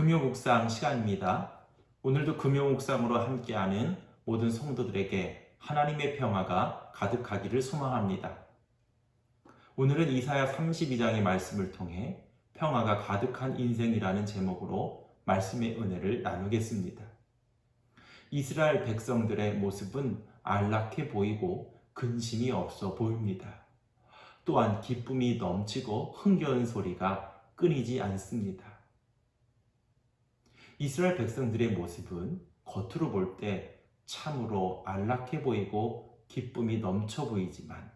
묵상 시간입니다. 오늘도 금요 묵상으로 함께하는 모든 성도들에게 하나님의 평화가 가득하기를 소망합니다. 오늘은 이사야 32장의 말씀을 통해 평화가 가득한 인생이라는 제목으로 말씀의 은혜를 나누겠습니다. 이스라엘 백성들의 모습은 안락해 보이고 근심이 없어 보입니다. 또한 기쁨이 넘치고 흥겨운 소리가 끊이지 않습니다. 이스라엘 백성들의 모습은 겉으로 볼 때 참으로 안락해 보이고 기쁨이 넘쳐 보이지만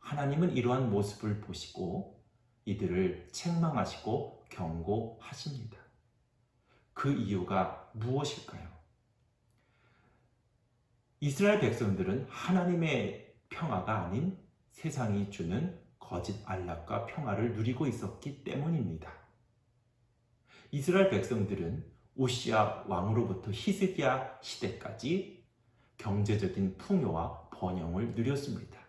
하나님은 이러한 모습을 보시고 이들을 책망하시고 경고하십니다. 그 이유가 무엇일까요? 이스라엘 백성들은 하나님의 평화가 아닌 세상이 주는 거짓 안락과 평화를 누리고 있었기 때문입니다. 이스라엘 백성들은 오시아 왕으로부터 히스기야 시대까지 경제적인 풍요와 번영을 누렸습니다.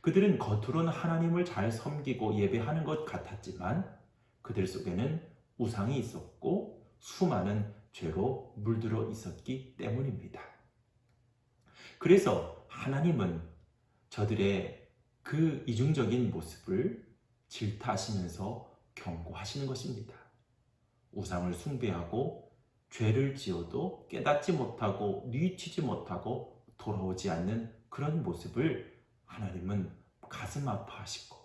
그들은 겉으로는 하나님을 잘 섬기고 예배하는 것 같았지만 그들 속에는 우상이 있었고 수많은 죄로 물들어 있었기 때문입니다. 그래서 하나님은 저들의 그 이중적인 모습을 질타하시면서 경고하시는 것입니다. 우상을 숭배하고 죄를 지어도 깨닫지 못하고 뉘치지 못하고 돌아오지 않는 그런 모습을 하나님은 가슴 아파하시고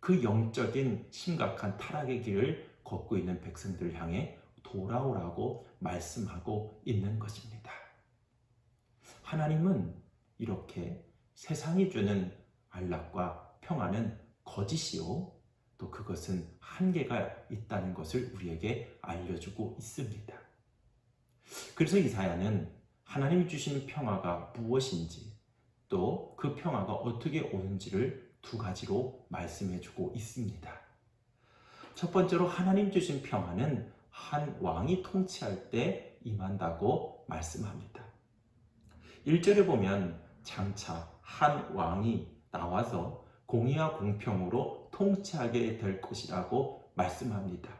그 영적인 심각한 타락의 길을 걷고 있는 백성들을 향해 돌아오라고 말씀하고 있는 것입니다. 하나님은 이렇게 세상이 주는 안락과 평화는 거짓이요. 또 그것은 한계가 있다는 것을 우리에게 알려주고 있습니다. 그래서 이사야는 하나님이 주신 평화가 무엇인지 또 그 평화가 어떻게 오는지를 두 가지로 말씀해주고 있습니다. 첫 번째로 하나님 주신 평화는 한 왕이 통치할 때 임한다고 말씀합니다. 1절에 보면 장차 한 왕이 나와서 공의와 공평으로 통치하게 될 것이라고 말씀합니다.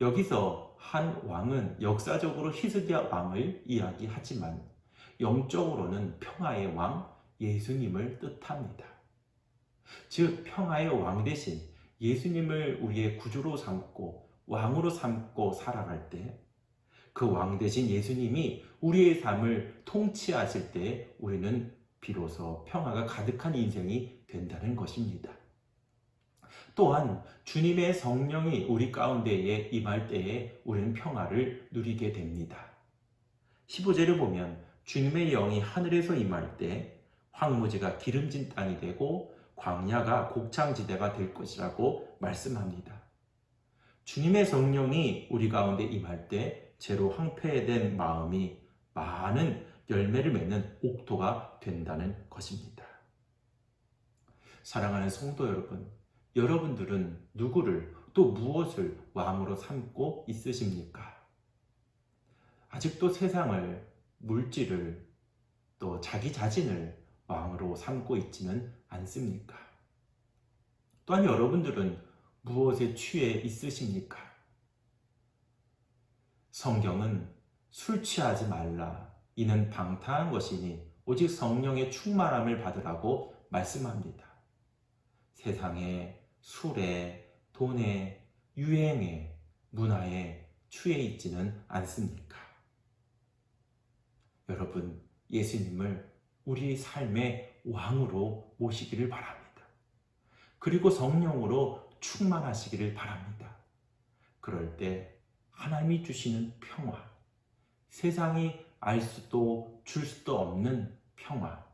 여기서 한 왕은 역사적으로 히스기야 왕을 이야기하지만 영적으로는 평화의 왕 예수님을 뜻합니다. 즉 평화의 왕 대신 예수님을 우리의 구주로 삼고 왕으로 삼고 살아갈 때 그 왕 대신 예수님이 우리의 삶을 통치하실 때 우리는 비로소 평화가 가득한 인생이 된다는 것입니다. 또한 주님의 성령이 우리 가운데에 임할 때에 우리는 평화를 누리게 됩니다. 15절을 보면 주님의 영이 하늘에서 임할 때 황무지가 기름진 땅이 되고 광야가 곡창지대가 될 것이라고 말씀합니다. 주님의 성령이 우리 가운데 임할 때 죄로 황폐된 마음이 많은 열매를 맺는 옥토가 된다는 것입니다. 사랑하는 성도 여러분, 여러분들은 누구를 또 무엇을 왕으로 삼고 있으십니까? 아직도 세상을, 물질을, 또 자기 자신을 왕으로 삼고 있지는 않습니까? 또한 여러분들은 무엇에 취해 있으십니까? 성경은 술 취하지 말라. 이는 방탕한 것이니 오직 성령의 충만함을 받으라고 말씀합니다. 세상에 술에 돈에 유행에 문화에 취해 있지는 않습니까? 여러분 예수님을 우리 삶의 왕으로 모시기를 바랍니다. 그리고 성령으로 충만하시기를 바랍니다. 그럴 때 하나님이 주시는 평화, 세상이 알 수도 줄 수도 없는 평화,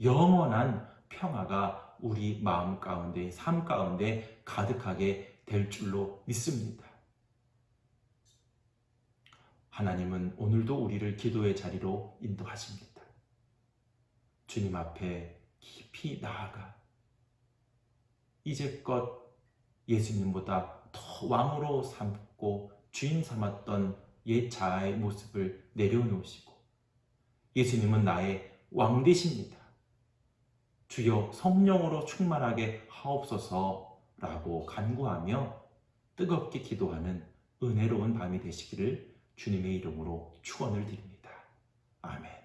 영원한 평화가 우리 마음 가운데, 삶 가운데 가득하게 될 줄로 믿습니다. 하나님은 오늘도 우리를 기도의 자리로 인도하십니다. 주님 앞에 깊이 나아가 이제껏 예수님보다 더 왕으로 삼고 주인 삼았던 옛 자아의 모습을 내려놓으시고 예수님은 나의 왕 되십니다. 주여 성령으로 충만하게 하옵소서라고 간구하며 뜨겁게 기도하는 은혜로운 밤이 되시기를 주님의 이름으로 축원을 드립니다. 아멘.